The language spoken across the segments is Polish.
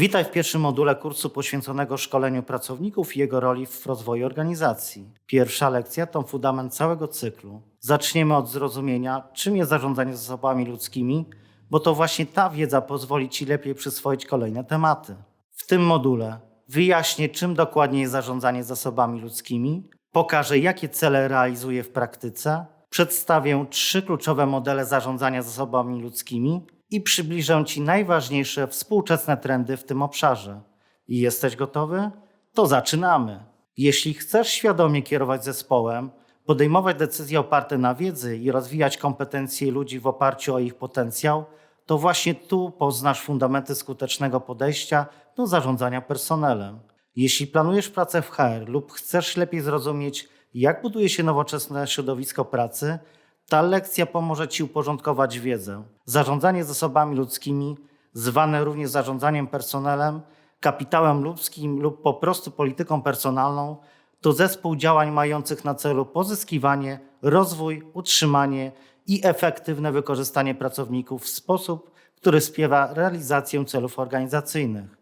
Witaj w pierwszym module kursu poświęconego szkoleniu pracowników i jego roli w rozwoju organizacji. Pierwsza lekcja to fundament całego cyklu. Zaczniemy od zrozumienia, czym jest zarządzanie zasobami ludzkimi, bo to właśnie ta wiedza pozwoli Ci lepiej przyswoić kolejne tematy. W tym module wyjaśnię, czym dokładnie jest zarządzanie zasobami ludzkimi, pokażę, jakie cele realizuje w praktyce, przedstawię trzy kluczowe modele zarządzania zasobami ludzkimi i przybliżę Ci najważniejsze współczesne trendy w tym obszarze. I jesteś gotowy? To zaczynamy. Jeśli chcesz świadomie kierować zespołem, podejmować decyzje oparte na wiedzy i rozwijać kompetencje ludzi w oparciu o ich potencjał, to właśnie tu poznasz fundamenty skutecznego podejścia do zarządzania personelem. Jeśli planujesz pracę w HR lub chcesz lepiej zrozumieć, jak buduje się nowoczesne środowisko pracy, ta lekcja pomoże Ci uporządkować wiedzę. Zarządzanie zasobami ludzkimi, zwane również zarządzaniem personelem, kapitałem ludzkim lub po prostu polityką personalną, to zespół działań mających na celu pozyskiwanie, rozwój, utrzymanie i efektywne wykorzystanie pracowników w sposób, który wspiera realizację celów organizacyjnych.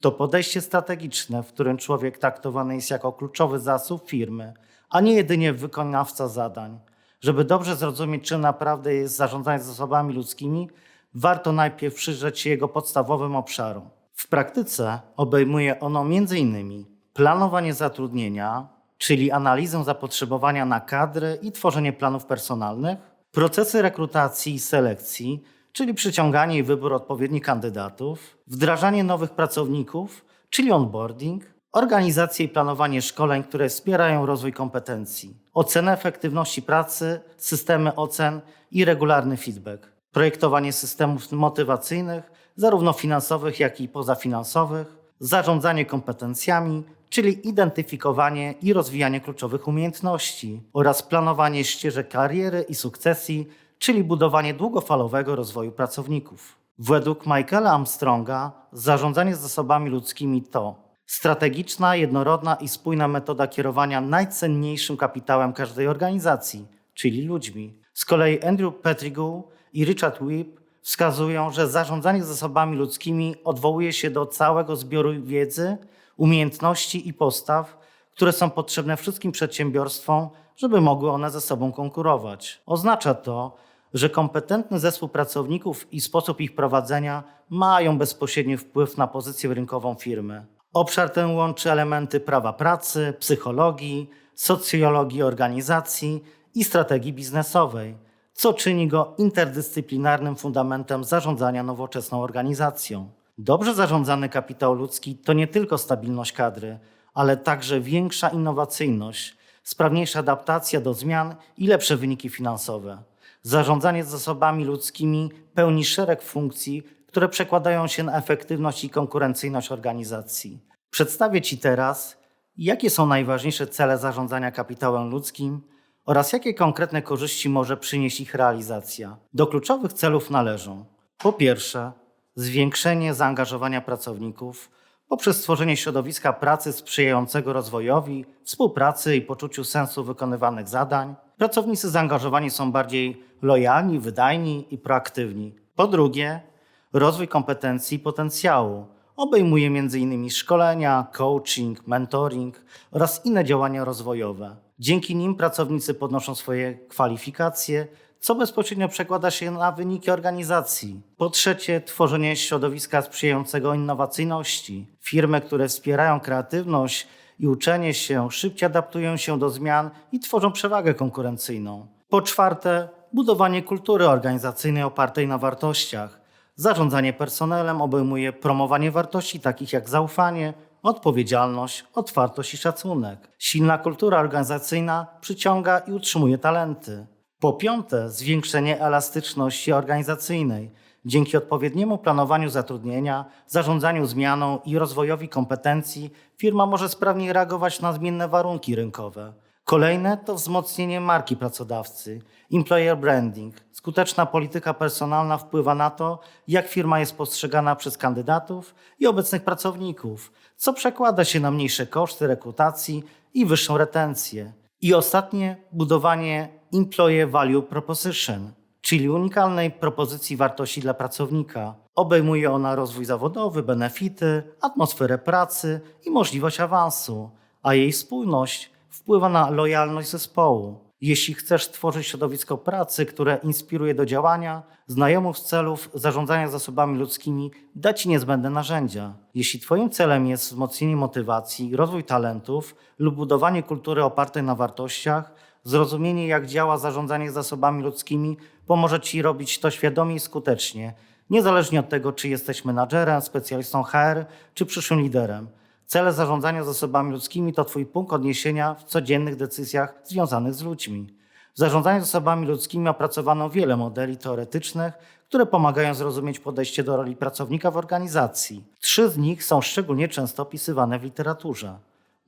To podejście strategiczne, w którym człowiek traktowany jest jako kluczowy zasób firmy, a nie jedynie wykonawca zadań. Żeby dobrze zrozumieć, czym naprawdę jest zarządzanie zasobami ludzkimi, warto najpierw przyjrzeć się jego podstawowym obszarom. W praktyce obejmuje ono m.in. planowanie zatrudnienia, czyli analizę zapotrzebowania na kadry i tworzenie planów personalnych, procesy rekrutacji i selekcji, czyli przyciąganie i wybór odpowiednich kandydatów, wdrażanie nowych pracowników, czyli onboarding, organizację i planowanie szkoleń, które wspierają rozwój kompetencji, ocenę efektywności pracy, systemy ocen i regularny feedback, projektowanie systemów motywacyjnych, zarówno finansowych, jak i pozafinansowych, zarządzanie kompetencjami, czyli identyfikowanie i rozwijanie kluczowych umiejętności oraz planowanie ścieżek kariery i sukcesji, czyli budowanie długofalowego rozwoju pracowników. Według Michaela Armstronga zarządzanie zasobami ludzkimi to strategiczna, jednorodna i spójna metoda kierowania najcenniejszym kapitałem każdej organizacji, czyli ludźmi. Z kolei Andrew Petrigu i Richard Whip wskazują, że zarządzanie zasobami ludzkimi odwołuje się do całego zbioru wiedzy, umiejętności i postaw, które są potrzebne wszystkim przedsiębiorstwom, żeby mogły one ze sobą konkurować. Oznacza to, że kompetentny zespół pracowników i sposób ich prowadzenia mają bezpośredni wpływ na pozycję rynkową firmy. Obszar ten łączy elementy prawa pracy, psychologii, socjologii organizacji i strategii biznesowej, co czyni go interdyscyplinarnym fundamentem zarządzania nowoczesną organizacją. Dobrze zarządzany kapitał ludzki to nie tylko stabilność kadry, ale także większa innowacyjność, sprawniejsza adaptacja do zmian i lepsze wyniki finansowe. Zarządzanie zasobami ludzkimi pełni szereg funkcji, które przekładają się na efektywność i konkurencyjność organizacji. Przedstawię Ci teraz, jakie są najważniejsze cele zarządzania kapitałem ludzkim oraz jakie konkretne korzyści może przynieść ich realizacja. Do kluczowych celów należą po pierwsze zwiększenie zaangażowania pracowników poprzez stworzenie środowiska pracy sprzyjającego rozwojowi, współpracy i poczuciu sensu wykonywanych zadań. Pracownicy zaangażowani są bardziej lojalni, wydajni i proaktywni. Po drugie, rozwój kompetencji i potencjału. Obejmuje m.in. szkolenia, coaching, mentoring oraz inne działania rozwojowe. Dzięki nim pracownicy podnoszą swoje kwalifikacje, co bezpośrednio przekłada się na wyniki organizacji. Po trzecie, tworzenie środowiska sprzyjającego innowacyjności. Firmy, które wspierają kreatywność i uczenie się, szybciej adaptują się do zmian i tworzą przewagę konkurencyjną. Po czwarte, budowanie kultury organizacyjnej opartej na wartościach. Zarządzanie personelem obejmuje promowanie wartości takich jak zaufanie, odpowiedzialność, otwartość i szacunek. Silna kultura organizacyjna przyciąga i utrzymuje talenty. Po piąte, zwiększenie elastyczności organizacyjnej. Dzięki odpowiedniemu planowaniu zatrudnienia, zarządzaniu zmianą i rozwojowi kompetencji, firma może sprawniej reagować na zmienne warunki rynkowe. Kolejne to wzmocnienie marki pracodawcy, employer branding. Skuteczna polityka personalna wpływa na to, jak firma jest postrzegana przez kandydatów i obecnych pracowników, co przekłada się na mniejsze koszty rekrutacji i wyższą retencję. I ostatnie, budowanie employee value proposition, czyli unikalnej propozycji wartości dla pracownika. Obejmuje ona rozwój zawodowy, benefity, atmosferę pracy i możliwość awansu, a jej spójność wpływa na lojalność zespołu. Jeśli chcesz stworzyć środowisko pracy, które inspiruje do działania, znajomych celów zarządzania zasobami ludzkimi da Ci niezbędne narzędzia. Jeśli Twoim celem jest wzmocnienie motywacji, rozwój talentów lub budowanie kultury opartej na wartościach, zrozumienie jak działa zarządzanie zasobami ludzkimi pomoże Ci robić to świadomie i skutecznie, niezależnie od tego, czy jesteś menadżerem, specjalistą HR, czy przyszłym liderem. Cele zarządzania zasobami ludzkimi to Twój punkt odniesienia w codziennych decyzjach związanych z ludźmi. W zarządzaniu zasobami ludzkimi opracowano wiele modeli teoretycznych, które pomagają zrozumieć podejście do roli pracownika w organizacji. Trzy z nich są szczególnie często opisywane w literaturze: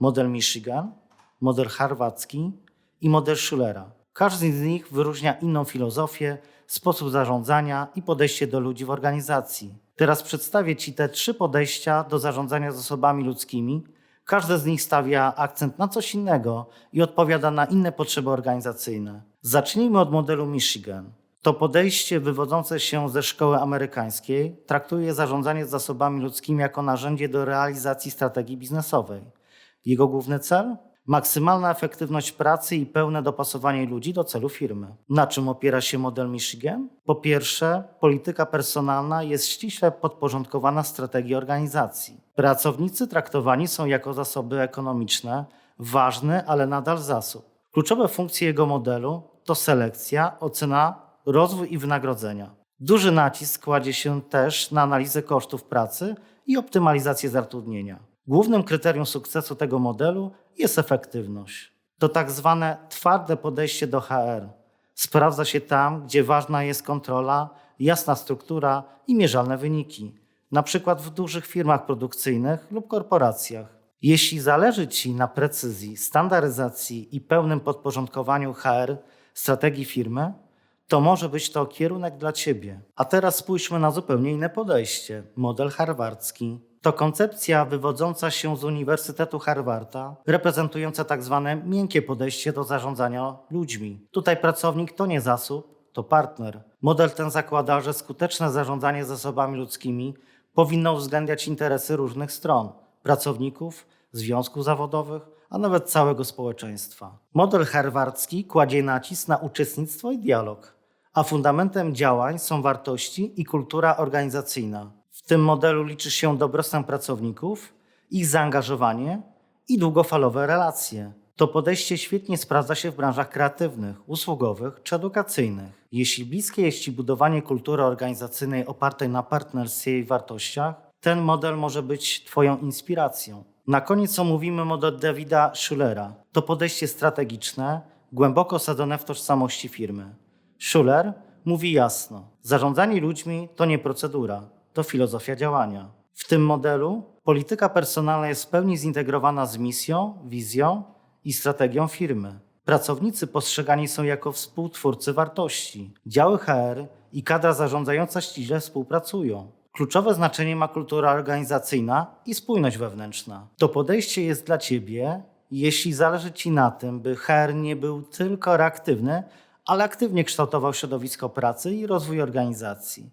model Michigan, model harwacki i model Schulera. Każdy z nich wyróżnia inną filozofię, sposób zarządzania i podejście do ludzi w organizacji. Teraz przedstawię Ci te trzy podejścia do zarządzania zasobami ludzkimi. Każde z nich stawia akcent na coś innego i odpowiada na inne potrzeby organizacyjne. Zacznijmy od modelu Michigan. To podejście wywodzące się ze szkoły amerykańskiej traktuje zarządzanie zasobami ludzkimi jako narzędzie do realizacji strategii biznesowej. Jego główny cel? Maksymalna efektywność pracy i pełne dopasowanie ludzi do celu firmy. Na czym opiera się model Michigan? Po pierwsze, polityka personalna jest ściśle podporządkowana strategii organizacji. Pracownicy traktowani są jako zasoby ekonomiczne, ważny, ale nadal zasób. Kluczowe funkcje jego modelu to selekcja, ocena, rozwój i wynagrodzenia. Duży nacisk kładzie się też na analizę kosztów pracy i optymalizację zatrudnienia. Głównym kryterium sukcesu tego modelu jest efektywność. To tak zwane twarde podejście do HR. Sprawdza się tam, gdzie ważna jest kontrola, jasna struktura i mierzalne wyniki, na przykład w dużych firmach produkcyjnych lub korporacjach. Jeśli zależy Ci na precyzji, standaryzacji i pełnym podporządkowaniu HR strategii firmy, to może być to kierunek dla Ciebie. A teraz spójrzmy na zupełnie inne podejście model harwardzki. To koncepcja wywodząca się z Uniwersytetu Harvarda, reprezentująca tak zwane miękkie podejście do zarządzania ludźmi. Tutaj pracownik to nie zasób, to partner. Model ten zakłada, że skuteczne zarządzanie zasobami ludzkimi powinno uwzględniać interesy różnych stron pracowników, związków zawodowych, a nawet całego społeczeństwa. Model harwardzki kładzie nacisk na uczestnictwo i dialog, a fundamentem działań są wartości i kultura organizacyjna. W tym modelu liczy się dobrostan pracowników, ich zaangażowanie i długofalowe relacje. To podejście świetnie sprawdza się w branżach kreatywnych, usługowych czy edukacyjnych. Jeśli bliskie jest Ci budowanie kultury organizacyjnej opartej na partnerstwie i wartościach, ten model może być Twoją inspiracją. Na koniec omówimy model Davida Schulera. To podejście strategiczne, głęboko osadzone w tożsamości firmy. Schuler mówi jasno: zarządzanie ludźmi to nie procedura, to filozofia działania. W tym modelu polityka personalna jest w pełni zintegrowana z misją, wizją i strategią firmy. Pracownicy postrzegani są jako współtwórcy wartości. Działy HR i kadra zarządzająca ściśle współpracują. Kluczowe znaczenie ma kultura organizacyjna i spójność wewnętrzna. To podejście jest dla Ciebie, jeśli zależy Ci na tym, by HR nie był tylko reaktywny, ale aktywnie kształtował środowisko pracy i rozwój organizacji.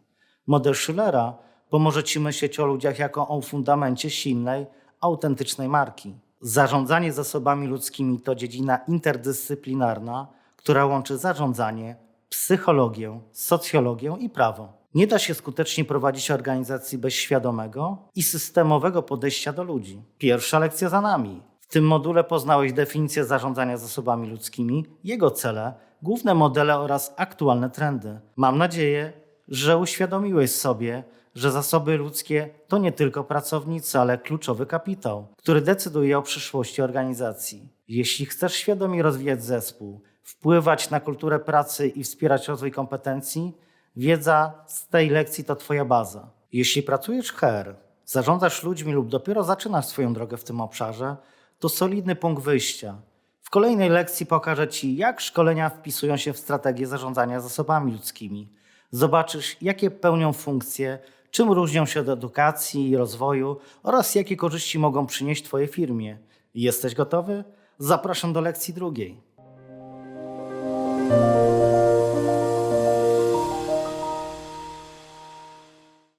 Model Schillera pomoże Ci myśleć o ludziach jako o fundamencie silnej, autentycznej marki. Zarządzanie zasobami ludzkimi to dziedzina interdyscyplinarna, która łączy zarządzanie, psychologię, socjologię i prawo. Nie da się skutecznie prowadzić organizacji bez świadomego i systemowego podejścia do ludzi. Pierwsza lekcja za nami. W tym module poznałeś definicję zarządzania zasobami ludzkimi, jego cele, główne modele oraz aktualne trendy. Mam nadzieję, że uświadomiłeś sobie, że zasoby ludzkie to nie tylko pracownicy, ale kluczowy kapitał, który decyduje o przyszłości organizacji. Jeśli chcesz świadomie rozwijać zespół, wpływać na kulturę pracy i wspierać rozwój kompetencji, wiedza z tej lekcji to Twoja baza. Jeśli pracujesz HR, zarządzasz ludźmi lub dopiero zaczynasz swoją drogę w tym obszarze, to solidny punkt wyjścia. W kolejnej lekcji pokażę Ci, jak szkolenia wpisują się w strategię zarządzania zasobami ludzkimi. Zobaczysz, jakie pełnią funkcje, czym różnią się od edukacji i rozwoju oraz jakie korzyści mogą przynieść Twojej firmie. Jesteś gotowy? Zapraszam do lekcji drugiej.